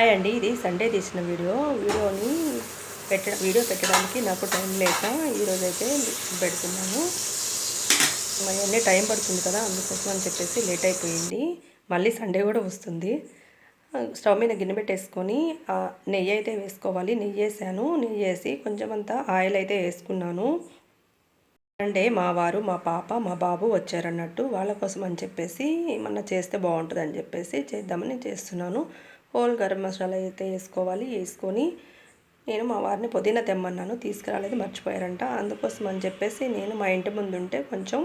Hi అండి ఇది Sunday తీసిన వీడియో. వీడియోని పెట్ట వీడియో పెట్టడానికి నాకు టైం లేక ఈరోజు అయితే పెడుతున్నాను. అన్నీ టైం పడుతుంది కదా అందుకోసం అని చెప్పేసి లేట్ అయిపోయింది. మళ్ళీ సండే కూడా వస్తుంది. స్టవ్ మీద గిన్నె పెట్టేసుకొని నెయ్యి అయితే వేసుకోవాలి. నెయ్యి వేసాను. నెయ్యి వేసి కొంచెం అంతా ఆయిల్ అయితే వేసుకున్నాను. అంటే మా వారు మా పాప మా బాబు వచ్చారన్నట్టు వాళ్ళ కోసం అని చెప్పేసి ఏమన్నా చేస్తే బాగుంటుంది అని చెప్పేసి చేద్దామని చేస్తున్నాను. హోల్ గరం మసాలా అయితే వేసుకోవాలి వేసుకొని నేను మా వారిని పుదీనా తెమ్మన్నాను తీసుకురాలేదు మర్చిపోయారంట. అందుకోసం అని చెప్పేసి నేను మా ఇంటి ముందు ఉంటే కొంచెం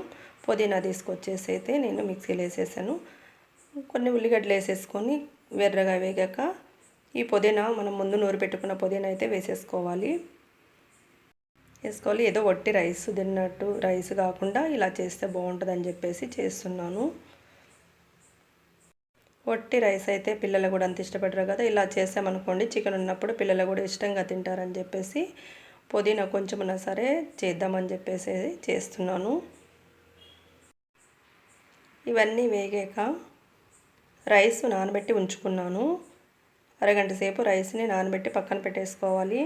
పుదీనా తీసుకొచ్చేసి అయితే నేను మిక్సీలో వేసేసాను. కొన్ని ఉల్లిగడ్డలు వేసేసుకొని వెర్రగా వేగాక ఈ పుదీనా మనం ముందు నూరు పెట్టుకున్న పుదీనా అయితే వేసేసుకోవాలి. వేసుకోవాలి. ఏదో వట్టి రైస్ తిన్నట్టు రైస్ కాకుండా ఇలా చేస్తే బాగుంటుందని చెప్పేసి చేస్తున్నాను. వట్టి రైస్ అయితే పిల్లలు కూడా అంత ఇష్టపడరు కదా. ఇలా చేసామనుకోండి చికెన్ ఉన్నప్పుడు పిల్లలు కూడా ఇష్టంగా తింటారని చెప్పేసి పుదీనా కొంచెమన్నా సరే చేద్దామని చెప్పేసి చేస్తున్నాను. ఇవన్నీ వేగాక రైస్ నానబెట్టి ఉంచుకున్నాను. అరగంట సేపు రైస్ని నానబెట్టి పక్కన పెట్టేసుకోవాలి.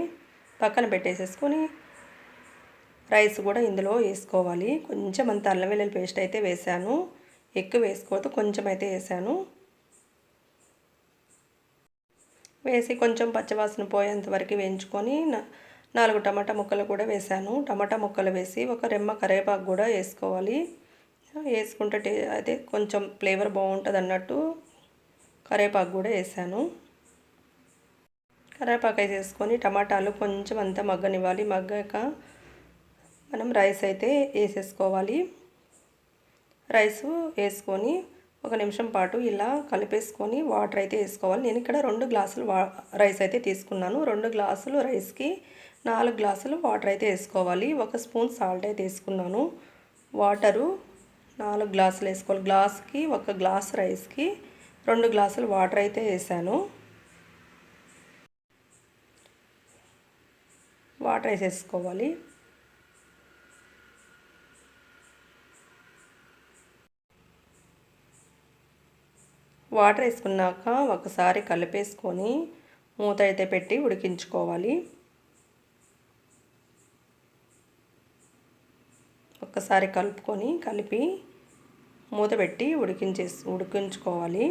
పక్కన పెట్టేసేసుకొని రైస్ కూడా ఇందులో వేసుకోవాలి. కొంచెం అంత అల్లం వెల్లుల్లి పేస్ట్ అయితే వేసాను. ఎక్కువ వేసుకోవద్దు కొంచెం అయితే వేసాను. వేసి కొంచెం పచ్చవాసన పోయేంత వరకు వేయించుకొని నాలుగు టమాటా ముక్కలు కూడా వేసాను. టమాటా ముక్కలు వేసి ఒక రెమ్మ కరివేపాకు కూడా వేసుకోవాలి. వేసుకుంటే టే అదే కొంచెం ఫ్లేవర్ బాగుంటుంది అన్నట్టు కరివేపాకు కూడా వేసాను. కరివేపాకు అయితే వేసుకొని టమాటాలు కొంచెం అంతా మగ్గనివ్వాలి. మగ్గాక మనం రైస్ అయితే వేసేసుకోవాలి. రైస్ వేసుకొని ఒక నిమిషం పాటు ఇలా కలిపేసుకొని వాటర్ అయితే వేసుకోవాలి. నేను ఇక్కడ రెండు గ్లాసులు వా రైస్ అయితే తీసుకున్నాను. రెండు గ్లాసులు రైస్కి నాలుగు గ్లాసులు వాటర్ అయితే వేసుకోవాలి. ఒక స్పూన్ సాల్ట్ అయితే వేసుకున్నాను. వాటరు నాలుగు గ్లాసులు వేసుకోవాలి. గ్లాస్కి ఒక గ్లాస్ రైస్కి రెండు గ్లాసులు వాటర్ అయితే వేసాను. వాటర్ వేసేసుకోవాలి. వాటర్ వేసుకున్నాక ఒకసారి కలిపేసుకొని మూత అయితే పెట్టి ఉడికించుకోవాలి. ఒక్కసారి కలుపుకొని కలిపి మూత పెట్టి ఉడికించే ఉడికించుకోవాలి.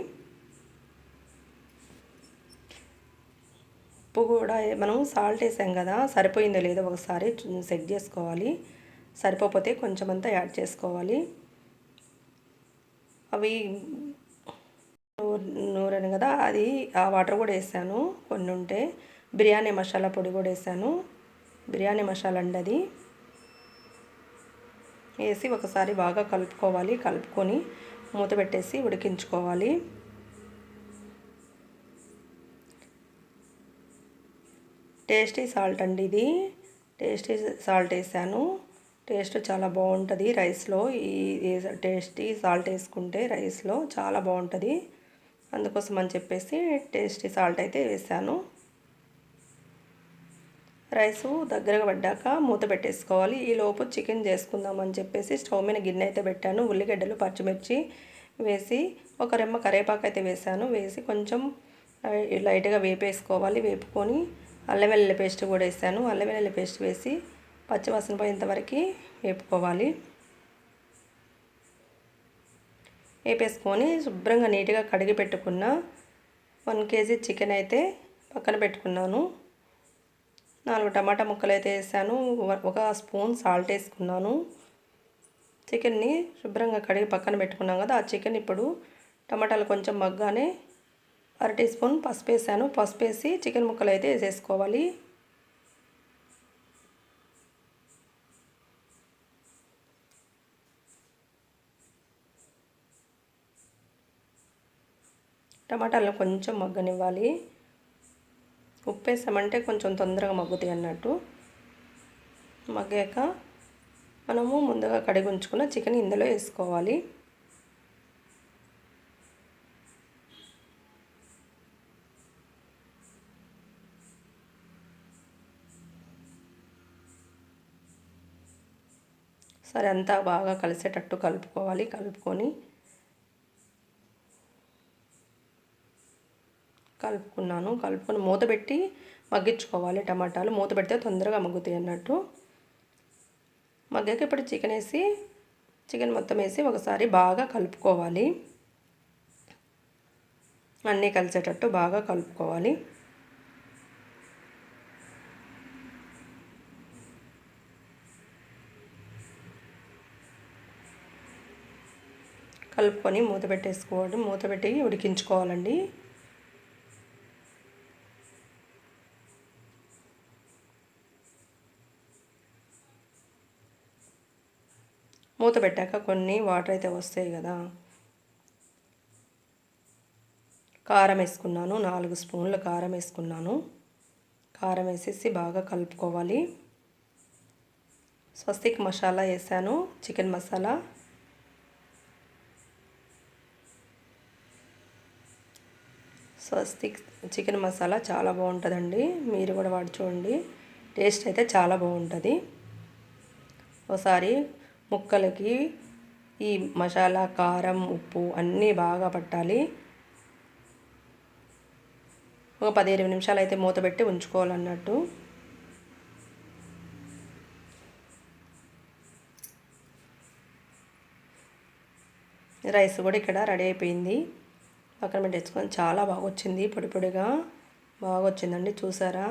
ఉప్పు కూడా మనం సాల్ట్ వేసాం కదా సరిపోయిందో లేదో ఒకసారి సెట్ చేసుకోవాలి. సరిపోతే కొంచెం అంతా యాడ్ చేసుకోవాలి. అవి నూరాను కదా అది ఆ వాటర్ కూడా వేసాను. కొన్ని ఉంటే బిర్యానీ మసాలా పొడి కూడా వేసాను. బిర్యానీ మసాలా అండి అది. వేసి ఒకసారి బాగా కలుపుకోవాలి. కలుపుకొని మూత పెట్టేసి ఉడికించుకోవాలి. టేస్టీ సాల్ట్ అండి ఇది. టేస్టీ సాల్ట్ వేసాను. టేస్ట్ చాలా బాగుంటుంది రైస్లో. ఈ టేస్టీ సాల్ట్ వేసుకుంటే రైస్లో చాలా బాగుంటుంది. అందుకోసం అని చెప్పేసి టేస్టీ సాల్ట్ అయితే వేసాను. రైసు దగ్గరగా పడ్డాక మూత పెట్టేసుకోవాలి. ఈ లోపు చికెన్ చేసుకుందామని చెప్పేసి స్టవ్ మీద గిన్నె అయితే పెట్టాను. ఉల్లిగడ్డలు పచ్చిమిర్చి వేసి ఒక రెమ్మ కరివేపాకు అయితే వేసాను. వేసి కొంచెం లైట్గా వేపేసుకోవాలి. వేపుకొని అల్లం వెల్లుల్లి పేస్ట్ కూడా వేసాను. అల్లం వెల్లుల్లి పేస్ట్ వేసి పచ్చివాసన పోయేంతవరకు వేపుకోవాలి. వేపేసుకొని శుభ్రంగా నీట్గా కడిగి పెట్టుకున్న వన్ కేజీ చికెన్ అయితే పక్కన పెట్టుకున్నాను. నాలుగు టమాటా ముక్కలు అయితే వేసాను. ఒక స్పూన్ సాల్ట్ వేసుకున్నాను. చికెన్ని శుభ్రంగా కడిగి పక్కన పెట్టుకున్నాం కదా ఆ చికెన్ ఇప్పుడు టమాటాలు కొంచెం మగ్గానే అర టీ స్పూన్ పసుపు వేసాను. పసుపు వేసి చికెన్ ముక్కలు అయితే వేసేసుకోవాలి. టమాటాలను కొంచెం మగ్గనివ్వాలి. ఉప్పు వేసామంటే కొంచెం తొందరగా మగ్గుతాయి అన్నట్టు. మగ్గాక మనము ముందుగా కడిగి ఉంచుకున్న చికెన్ ఇందులో వేసుకోవాలి. సరే అంతా బాగా కలిసేటట్టు కలుపుకోవాలి. కలుపుకొని కలుపుకున్నాను. కలుపుకొని మూత పెట్టి మగ్గించుకోవాలి. టమాటాలు మూత పెడితే తొందరగా మగ్గుతాయి అన్నట్టు. మగ్గాక ఇప్పుడు చికెన్ వేసి చికెన్ మొత్తం వేసి ఒకసారి బాగా కలుపుకోవాలి. అన్నీ కలిసేటట్టు బాగా కలుపుకోవాలి. కలుపుకొని మూత పెట్టేసుకోవడం మూత పెట్టి ఉడికించుకోవాలండి. మూత పెట్టాక కొన్ని వాటర్ అయితే వస్తాయి కదా. కారం వేసుకున్నాను నాలుగు స్పూన్ల కారం వేసుకున్నాను. కారం వేసేసి బాగా కలుపుకోవాలి. స్వస్తిక్ మసాలా వేసాను చికెన్ మసాలా. స్వస్తిక్ చికెన్ మసాలా చాలా బాగుంటుందండి. మీరు కూడా వాడి చూడండి. టేస్ట్ అయితే చాలా బాగుంటుంది. ఒకసారి ముక్కలకి ఈ మసాలా కారం ఉప్పు అన్నీ బాగా పట్టాలి. ఒక పది ఇరవై నిమిషాలు అయితే మూత పెట్టి ఉంచుకోవాలన్నట్టు. రైస్ కూడా ఇక్కడ రెడీ అయిపోయింది. పక్కన పెట్టేసుకొని చాలా బాగా వచ్చింది పొడి పొడిగా. బాగా వచ్చిందండి చూసారా?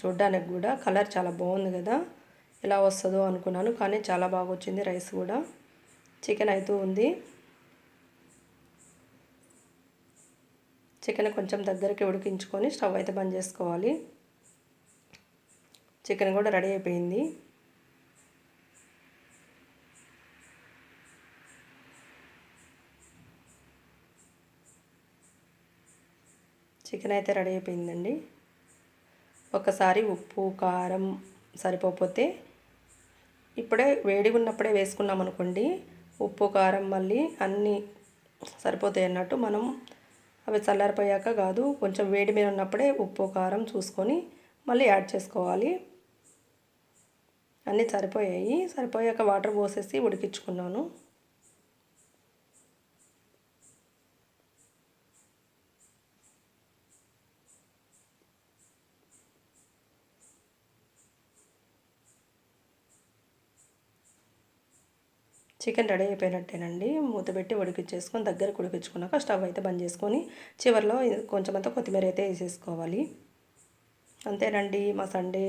చూడ్డానికి కూడా కలర్ చాలా బాగుంది కదా. ఎలా వస్తుందో అనుకున్నాను కానీ చాలా బాగా వచ్చింది రైస్ కూడా. చికెన్ అవుతూ ఉంది. చికెన్ కొంచెం దగ్గరికి ఉడికించుకొని స్టవ్ అయితే బంద్ చేసుకోవాలి. చికెన్ కూడా రెడీ అయిపోయింది. చికెన్ అయితే రెడీ అయిపోయిందండి. ఒకసారి ఉప్పు కారం సరిపోతే ఇప్పుడే వేడిగా ఉన్నప్పుడే వేసుకున్నాం అనుకోండి ఉప్పు కారం మళ్ళీ అన్నీ సరిపోతాయి అన్నట్టు మనం అవి చల్లారిపోయాక కాదు కొంచెం వేడి మీద ఉన్నప్పుడే ఉప్పు కారం చూసుకొని మళ్ళీ యాడ్ చేసుకోవాలి. అన్నీ సరిపోయాయి. సరిపోయాక వాటర్ పోసేసి ఉడికించుకున్నాను. Chicken ready అయిపోయినట్టేనండి. మూత పెట్టి ఉడికించేసుకొని దగ్గరకు ఉడికించుకున్నాక స్టవ్ అయితే బంద్ చేసుకొని చివరిలో కొంచెం అంతా కొత్తిమీర అయితే వేసేసుకోవాలి. అంతేనండి. మా సండే